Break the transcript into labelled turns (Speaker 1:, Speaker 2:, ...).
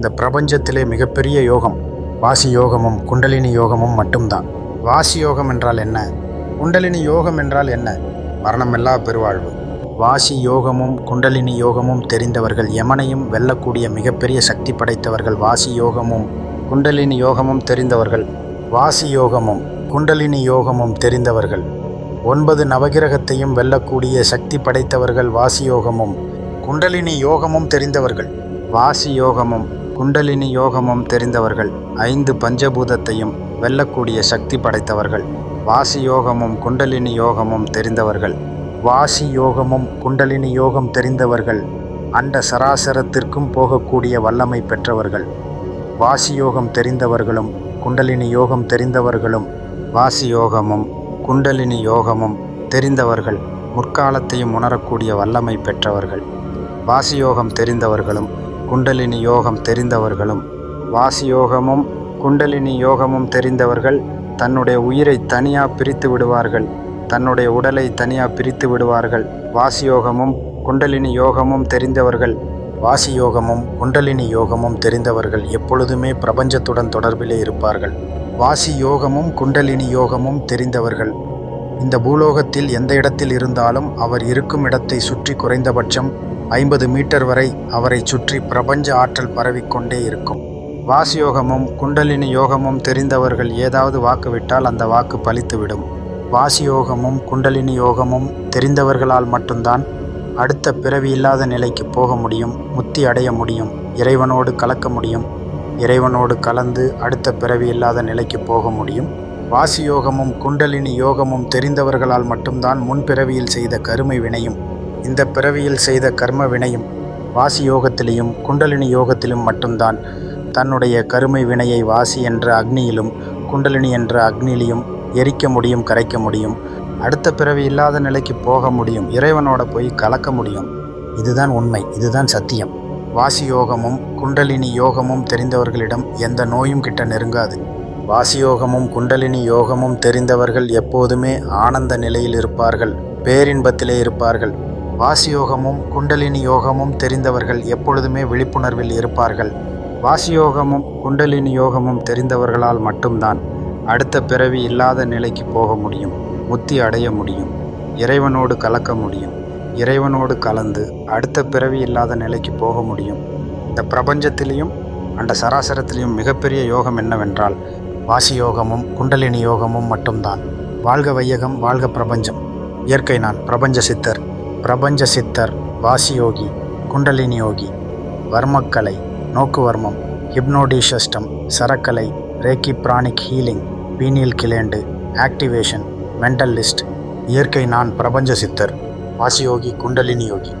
Speaker 1: இந்த பிரபஞ்சத்திலே மிகப்பெரிய யோகம் வாசி யோகமும் குண்டலினி யோகமும் மட்டும்தான். வாசி யோகம் என்றால் என்ன? குண்டலினி யோகம் என்றால் என்ன? மரணமில்லா பெருவாழ்வு. வாசி யோகமும் குண்டலினி யோகமும் தெரிந்தவர்கள் யமனையும் வெல்லக்கூடிய மிகப்பெரிய சக்தி படைத்தவர்கள் வாசி யோகமும் குண்டலினி யோகமும் தெரிந்தவர்கள் வாசி யோகமும் குண்டலினி யோகமும் தெரிந்தவர்கள். ஒன்பது நவகிரகத்தையும் வெல்லக்கூடிய சக்தி படைத்தவர்கள் வாசி யோகமும் குண்டலினி யோகமும் தெரிந்தவர்கள். வாசி யோகமும் குண்டலினி யோகமும் தெரிந்தவர்கள் ஐந்து பஞ்சபூதத்தையும் வெல்லக்கூடிய சக்தி படைத்தவர்கள். வாசி யோகமும் குண்டலினி யோகமும் தெரிந்தவர்கள். வாசி யோகமும் குண்டலினி யோகம் தெரிந்தவர்கள் அண்ட சராசரத்திற்கும் போகக்கூடிய வல்லமை பெற்றவர்கள். வாசி யோகம் தெரிந்தவர்களும் குண்டலினி யோகம் தெரிந்தவர்களும் வாசி யோகமும் குண்டலினி யோகமும் தெரிந்தவர்கள் முற்காலத்தையும் உணரக்கூடிய வல்லமை பெற்றவர்கள். வாசி யோகம் தெரிந்தவர்களும் குண்டலினி யோகம் தெரிந்தவர்களும் வாசி யோகமும் குண்டலினி யோகமும் தெரிந்தவர்கள் தன்னுடைய உயிரை தனியாக பிரித்து விடுவார்கள். தன்னுடைய உடலை தனியாக பிரித்து விடுவார்கள். வாசி யோகமும் குண்டலினி யோகமும் தெரிந்தவர்கள் வாசி யோகமும் குண்டலினி யோகமும் தெரிந்தவர்கள் எப்பொழுதுமே பிரபஞ்சத்துடன் தொடர்பிலே இருப்பார்கள். வாசி யோகமும் குண்டலினி யோகமும் தெரிந்தவர்கள். இந்த பூலோகத்தில் எந்த இடத்தில் இருந்தாலும் அவர் இருக்கும் இடத்தை சுற்றி குறைந்தபட்சம் ஐம்பது மீட்டர் வரை அவரை சுற்றி பிரபஞ்ச ஆற்றல் பரவிக்கொண்டே இருக்கும். வாசியோகமும் குண்டலினி யோகமும் தெரிந்தவர்கள் ஏதாவது வாக்கு விட்டால் அந்த வாக்கு பலித்துவிடும். வாசியோகமும் குண்டலினி யோகமும் தெரிந்தவர்களால் மட்டும்தான் அடுத்த பிறவி இல்லாத நிலைக்கு போக முடியும் முத்தி அடைய முடியும் இறைவனோடு கலக்க முடியும் இறைவனோடு கலந்து அடுத்த பிறவி இல்லாத நிலைக்கு போக முடியும். வாசி யோகமும் குண்டலினி யோகமும் தெரிந்தவர்களால் மட்டும்தான் முன்பிறவியில் செய்த கருமை வினையும் இந்த பிறவியில் செய்த கர்ம வினையும் வாசி யோகத்திலையும் குண்டலினி யோகத்திலும் மட்டும்தான் தன்னுடைய கருமை வினையை வாசி என்ற அக்னியிலும் குண்டலினி என்ற அக்னியிலையும் எரிக்க முடியும் கரைக்க முடியும் அடுத்த பிறவி இல்லாத நிலைக்கு போக முடியும் இறைவனோட போய் கலக்க முடியும். இதுதான் உண்மை இதுதான் சத்தியம். வாசி யோகமும் குண்டலினி யோகமும் தெரிந்தவர்களிடம் எந்த நோயும் கிட்ட நெருங்காது. வாசியோகமும் குண்டலினி யோகமும் தெரிந்தவர்கள் எப்போதுமே ஆனந்த நிலையில் இருப்பார்கள் பேரின்பத்திலே இருப்பார்கள். வாசியோகமும் குண்டலினி யோகமும் தெரிந்தவர்கள் எப்பொழுதுமே விழிப்புணர்வில் இருப்பார்கள். வாசியோகமும் குண்டலினி யோகமும் தெரிந்தவர்களால் மட்டும்தான் அடுத்த பிறவி இல்லாத நிலைக்கு போக முடியும் முத்தி அடைய முடியும் இறைவனோடு கலக்க முடியும் இறைவனோடு கலந்து அடுத்த பிறவி இல்லாத நிலைக்கு போக முடியும். இந்த பிரபஞ்சத்திலையும் அந்த சராசரத்திலையும் மிகப்பெரிய யோகம் என்னவென்றால் வாசி யோகமும் குண்டலினி யோகமும் மட்டும்தான். வாழ்க வையகம் வாழ்க பிரபஞ்சம். இயற்கை நான் பிரபஞ்ச சித்தர். பிரபஞ்ச சித்தர் வாசி யோகி குண்டலினி யோகி வர்மக்கலை நோக்குவர்மம் hypnotism சரக்கலை reiki pranic healing pineal gland activation mental list இயற்கை நான் பிரபஞ்ச சித்தர் வாசியோகி குண்டலினி யோகி.